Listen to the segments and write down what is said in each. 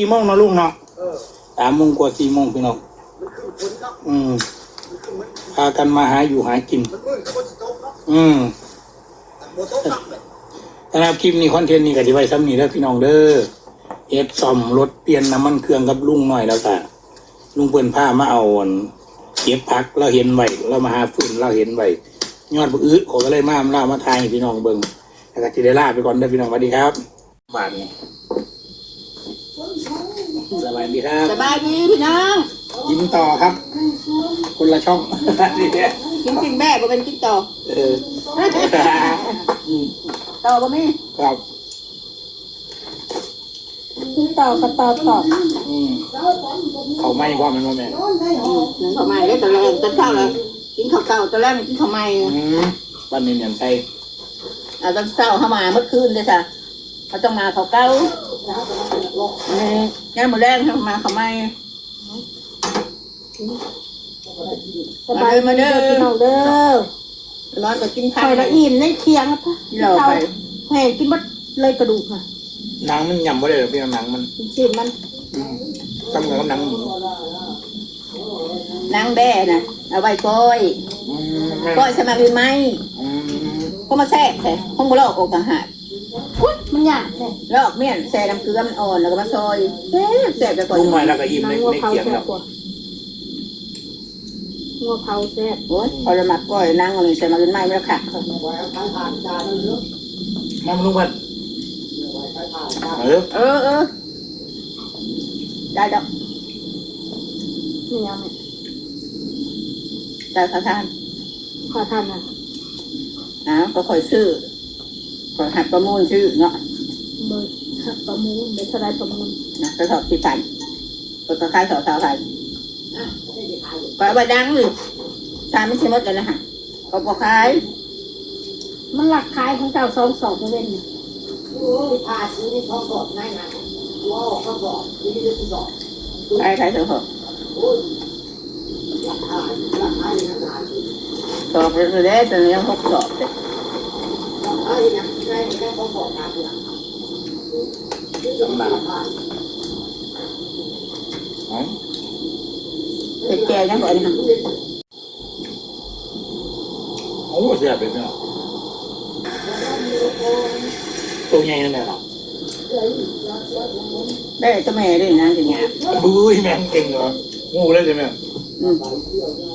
สี่โมงเนาะลุงเนาะสามโมงกว่าสี่โมงพี่น้องอืมพากันมาหาอยู่หากิน อืมสำหรับคลิปนี้คอนเทนต์นี้ก็จะไว้ซ้ำนี้แล้วพี่น้องเด้อเอ็ดซ่อมรถเปลี่ยนน้ำมันเครื่องกับลุงหน่อยแล้วก็ลุงเปิ้นผ้ามาเอาอันเก็บพักเราเห็นไว้เรามาหาฝุ่นเราเห็นไว้ยอดบุอื้อขอก็เลยมามาล่ามาทายให้พี่น้องเบิ่งแล้วก็จะได้ลาไปก่อนเด้อพี่น้องสวัสดีครับบาทนี้ส วัสดีครับ สบายดีพี่น้องยิ้มต่อครับ คนละช่องนี่เนี่ยกินกินแม่ก็เป็นกินต่อเอออืมต่อก็ไม่ครับกินต่อก็ต่อต่ออืมเขาไม่พอมันว่าแม่หนึ่งข้าวใหม่ได้ตะแรงตะเช้าเลยกินข้าวเก่าตะแรงกินข้าวใหม่อืมวันนี้เนี่ยใช่เอาตอนเช้าเข้ามาเมื่อคืนเลยจ้ะ เขาต้องมาข้าวเก่าเออแค่มื้อแรกเข้ามาข้าวใหม่สบายมาเด้อพี่น้องเด้อร้อนก็กินคข้าอวยละอิ่มในเคียงนะปะเราไปแห้งกินบัดเลยกระดูกค่ะหนังมันยำไม่ได้หรอกพี่น้องหนังมันกินชิมมันอืมทำกับหนังหมูนางแบ่น่ะเอาไว้ก้อยอืมแม่ก้อยสมัครหรือไม่อืมก็มาแซ่บแท้คงบ่ลอกอกกะหาดอุ๊ย มันหยาบเลยลอกเมี่ยนแซ่น้ำเกลือมันอ่อนแล้วก็มาซอยแซ่บแซ่บไปก่อนลุงหน่อยแล้วก็อิ่มนางในงัวในเผาเกียงแซ่แล้บวกว่างัวเผาแซ่บโอ้ยพอจะหมักก้อยนั่งเลยใส่มาเป็นไม้ไม่แล้วค่ะมาลุงพันเออเออเออได้ดอกนี่ยังไงได้ค่ะท่านขอทานนะอ้าวก็คอยซื้อคอยหัดประมูลซื้อเนาะ เบอร์หักประมูลเบอร์สไลด์ประมูลนะกระสอบที่พันก็ก็ขายสองสาวพันก็เอาไปดังเลยทานไม่ใช่หมดเลยนะฮะก็พอขาย มันหลักขายของเจ้าสองสองเว้นเนี่ยขายขายเถอะเหอะสอบเลยได้แต่ยังหกสอบเลยจำหนาอ๋อเป็นแจยังก่อนนะโอ้เสียไปพี่น้องตัวใหญ่นั่นแหละครับได้ตัวแม่ด้วยนะอย่างเงี้ยบุ้ยแม่งเก่งเหรองูเลยใช่ไหมอื ม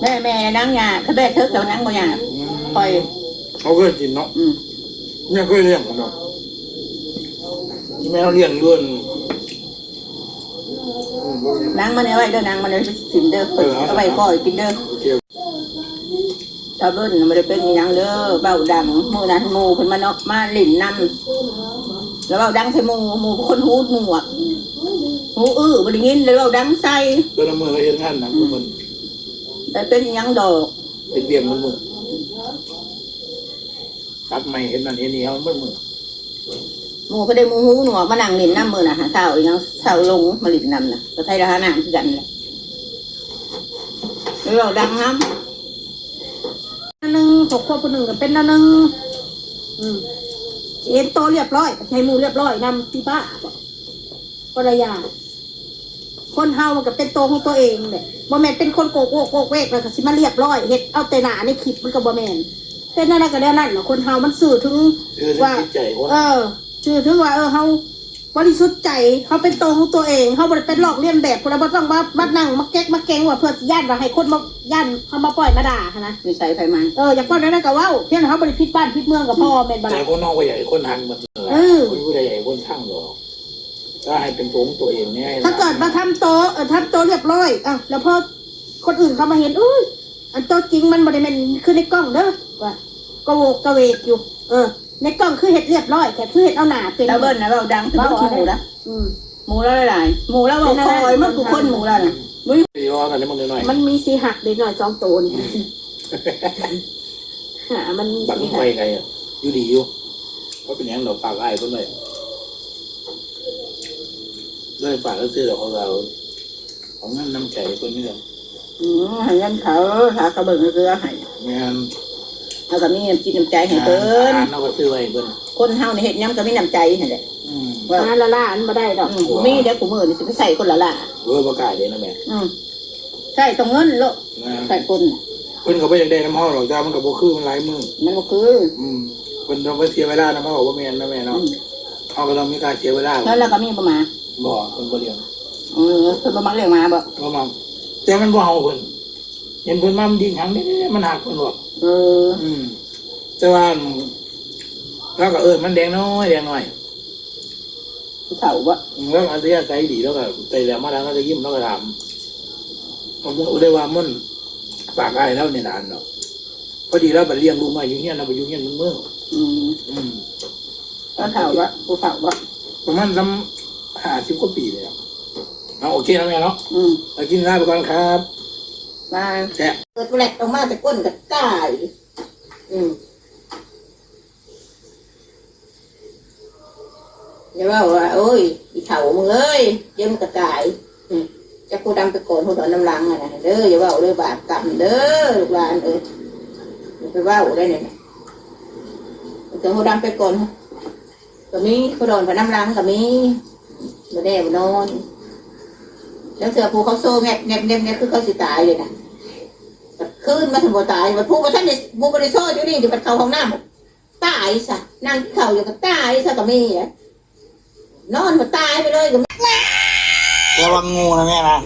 แม่แม่นั่งหยาถ้าแม่เทิกเรานั่งบ่หยาคอยเขาเคยกินเนาะอืมเนี่ยเคยเลี้ยงผมเนาะ แม่เราเลี้ยงย้วนนั่งมันเอาไว้เด้อนั่งมันเอาไปกินเด้อเปิดเอาไว้ก่อยกินเด้อโอเคชาวรุ่นไม่ได้เป็นอหยังเด้อเบาดังหมู่นั้นหมู่เพิ่นมาเนาะมาหลินนำแล้วเบาดังใส่หมู่หมู่คนหูหนวกหูอื้อบ่ได้ยินแล้วเบาดังใส่เดินมือเราเห็นงานนะมันแต่เป็นอหยังดอกเป็นเบี่ยงมันมือตัดไม่เห็นนั่นเห็นนี่เขามันมือห มู่ก็ได้หมู่หูหนวกมานั่งหลินนำมื้อน่ะหาเช้าอีหยังเช้าลงมาหลินนำน่ะก็ไทยราคาน้ำคือกันแหละแล้วเบาดังนำอันหนึ่งหกคนคนหนึ่งก็เป็นอันหนึ่งอืมเอ็นโตเรียบร้อยใช้หมูเรียบร้อยนำที่บ้าบอกภรรยาคนเฮามันก็เป็นโตของตัวเองเลยบ่แม่นเป็นคนโกกโกกโกกเวกแล้วก็สิมาเรียบร้อยเฮ็ดเอาแต่หนาในคลิปมันก็บ่แม่นแต่นั่นนะก็ได้นั่นเนาะคนเฮามันสื่อถึงเออว่าจิตใจคนเออ ชื่อถึงว่าเออเขาบริสุทธิ์ใจเขาเป็นตัวของตัวเองเขาบริเป็นหลอกเลียนแบบคนละบ่ต้องมามานั่งมาแก๊กมาแกงว่าเพื่อย่านว่าให้คนมาย่านเขามาปล่อยมาด่าหั้นนะนิสัยไผมันเอออย่างพ่อนั้นนะก็เว่าเพี้ยนเขาบริพิษบ้านพิษเมืองกับพ่อเป็นบ้าใจคนนอกก็ใหญ่คนหันมันเออ คนผู้ใดใหญ่คนช่างหรอกก็ให้เป็นตัวของตัวเองเนี่ยถ้าเกิดมาทำโตะเออทำโตะเรียบร้อยอะแล้วพอคนอื่นเขามาเห็นอุ้ยอันโตะจริงมันบริเวณคือในกล้องเด้อว่ากระโวกกระเวกอยู่ เออ ในกล้องคือเห็ดเรียบร้อยแต่คือเห็ดเอาหนาเป็นแล้วเบิ้ลนะเบาดังเป็นขี้หมูนะอืมหมูแล้วหลายๆหมูแล้วบอกคอยมันกูคนหมูแล้วน่ะตีว่ากันนี่มันน้อยมันมีสีหักเด็กหน่อยสองตัวนี่หามันมีๆบักสีไฟหักไงอะอยู่ดีอยู่ก็เป็นอย่างเราปากไอ้คนเลยด้วยปากก็คือเราของเราของนั่นน้ำใจคนนี้เลยอืมให้เงินเขาถ้าเขาเบิ่งเรือให้งาน เอาก็มีน้ำจิตน้ำใจให้เพิ่นเราก็ซื้อไว้เพิ่นคนเฮาในเฮ็ดหยังก็มีน้ำใจให้แหละอืมว่าหาละล่าอันบ่ได้ดอกอืมมีเดี๋ยวกูมือนี่สิไปใส่คนละล่ะเวอร์ประกาศเลยนะแม่อืมใส่ตรงเงินโลกนะใส่คนเพิ่นก็บ่อยากได้น้ำห้อหรอกจ้ามันก็บ่คือมันหลายมือนั่นก็คืออืมเพิ่นต้องไปเสียเวลานะมาบอกว่าแม่นนะแม่เนาะอืมเฮาก็ต้องมีการเสียเวลาแล้วเราก็มีประมาณบ่เพิ่นบ่เลี้ยง เออเพิ่นบ่มักเลี้ยงหมาบ่บ่มาแต่มันบ่เฮาเพิ่นเห็นเพิ่นมามันดิ้นหังเด้ๆมันหักเพิ่นบอก เออ อืมแต่ว่าแล้วก็เอิ้นมันแดงน้อยแดงน้อยผู้เฒ่าบ่แล้วอันที่ใส่ดีแล้วก็ใจแล้วมาแล้วก็จะยิ้มแล้วก็ถามผมบอกได้ว่ามันปากอายแล้วในนานเนาะพอดีแล้วไปเลี้ยงลูกมาอยู่เงี้ยนะไปอยู่เงี้ยมันเมื่ออืมอืมตอนเฒ่าบ่ผู้เฒ่าบ่ประมาณซ้ำห้าสิบกว่าปีแล้วเอาโอเคแล้วแม่เนาะอืมไปกินข้าวไปก่อนครับ มาแจ๊ะเกิดแหลกออกมาแต่ก้นก็ตายอืมอย่าว่าว่าโอ้ยอีเฒ่ามึงเอ้ยเดี๋ยวมึงก็ตายจะกูดำไปโกนหัวดอนน้ำลังอะนะเด้ออย่าว่าเลยบาปกรรมเด้อลูกหลานเอ้ยอไปว่าได้เนี่ยแต่หัวดำไปโกนก็มีหัวดอนไปน้ำลังก็มีมาแน่มานอน แล้วเสือผูเขาโซ่แงบแงบแงบแงบคือเขาสิตายเลยนะ คืนมาถึงบ่ตายมัพูดบ่ท่านได้บ่บ่ได้ซ่ออยู่นี่ที่มันเข้าห้องน้ำตายซะนั่งที่เข่าอยู่ก็ตายซะก็มีนอนบ่ตายไปเลยก็ระวังงูนะแม่นะ